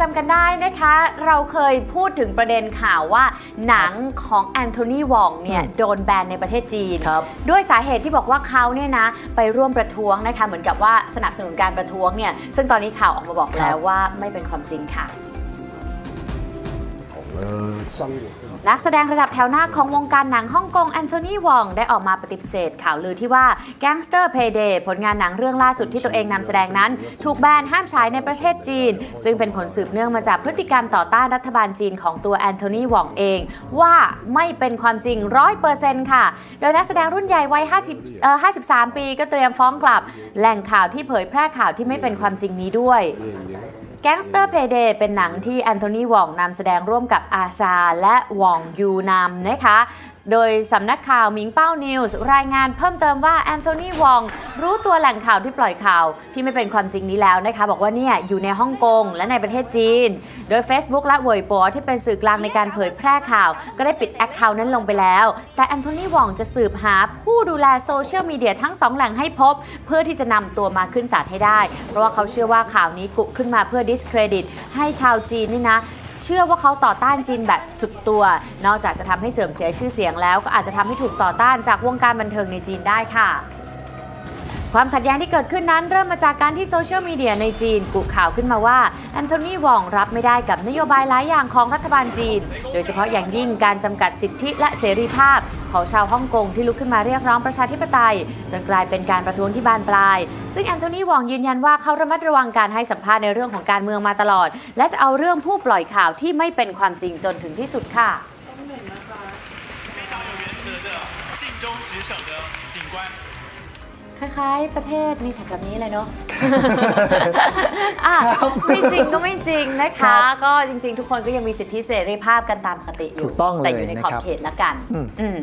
จำกันได้นะคะ เราเคยพูดถึงประเด็นข่าวว่าหนังของแอนโทนีวองเนี่ยโดนแบนในประเทศจีน ครับ ด้วยสาเหตุที่บอกว่าเขาเนี่ยนะไปร่วมประท้วงนะคะ เหมือนกับว่าสนับสนุนการประท้วงเนี่ยซึ่งตอนนี้ข่าวออกมาบอกแล้วว่าไม่เป็นความจริงค่ะ นักแสดงระดับแถวหน้าของวงการหนังฮ่องกงแอนโทนีวองได้ออกมาปฏิเสธข่าวลือที่ว่า Gangster Payday ผลงานหนังเรื่องล่าสุดที่ตัวเองนำแสดงนั้น ถูกแบนห้ามฉายในประเทศจีน ซึ่งเป็นผลสืบเนื่องมาจากพฤติกรรมต่อต้านรัฐบาลจีนของตัวแอนโทนีวองเอง ว่าไม่เป็นความจริง100%ค่ะ โดยนักแสดงรุ่นใหญ่วัย50เอ่อ53 ปีก็เตรียมฟ้องกลับ แหล่งข่าวที่เผยแพร่ข่าวที่ไม่เป็นความจริงนี้ด้วย Gangster Payday เป็นหนังที่แอนโทนีวองนำแสดงร่วมกับอาซาและวองยูนำนะคะ โดยสำนักข่าวมิงเป้านิวส์รายงานเพิ่มเติมว่าแอนโทนีวองรู้ตัวแหล่งข่าวที่ปล่อยข่าวที่ไม่เป็นความจริงนี้แล้วนะคะ บอกว่าเนี่ยอยู่ในฮ่องกงและในประเทศจีน โดย Facebook และเวยปัวที่เป็นสื่อกลางในการเผยแพร่ข่าว ก็ได้ปิดแอคเคาท์นั้นลงไปแล้ว แต่แอนโทนีวองจะสืบหาผู้ดูแลโซเชียลมีเดียทั้งสองแหล่งให้พบ เพื่อที่จะนำตัวมาขึ้นศาลให้ได้ เพราะว่าเขาเชื่อว่าข่าวนี้กุขึ้นมาเพื่อดิสเครดิต ให้ชาวจีนนี่นะเชื่อว่าเขาต่อต้านจีนแบบสุดตัว นอกจากจะทำให้เสื่อมเสียชื่อเสียงแล้วก็อาจจะทำให้ถูกต่อต้านจากวงการบันเทิงในจีนได้ค่ะ ความขัดแย้งที่เกิดขึ้นนั้นเริ่มมาจากการที่โซเชียลมีเดียในจีนกุข่าวขึ้นมาว่าแอนโทนีวองรับไม่ได้กับนโยบายหลายอย่างของรัฐบาลจีน โดยเฉพาะอย่างยิ่งการจำกัดสิทธิและเสรีภาพ ของชาวฮ่องกงที่ลุกขึ้นมาเรียกร้องประชาธิปไตยจนกลายเป็นการประท้วงที่บานปลาย ซึ่งแอนโทนีวองยืนยันว่าเขาระมัดระวังการให้สัมภาษณ์ในเรื่องของการเมืองมาตลอด และจะเอาเรื่องผู้ปล่อยข่าวที่ไม่เป็นความจริงจนถึงที่สุดค่ะ 非常有原则的尽忠职守的警官。 คล้ายๆ ประเทศมีแถบแบบนี้เลยเนาะอะไม่จริงก็ไม่จริงนะครัคะบก็จริงๆ ทุกคนก็ยังมีสิทธิเสรีภาพกันตามปกติอยู่ ถูกต้องเลยแต่อยู่ในขอบนะครับ เขตละกันอืมอืม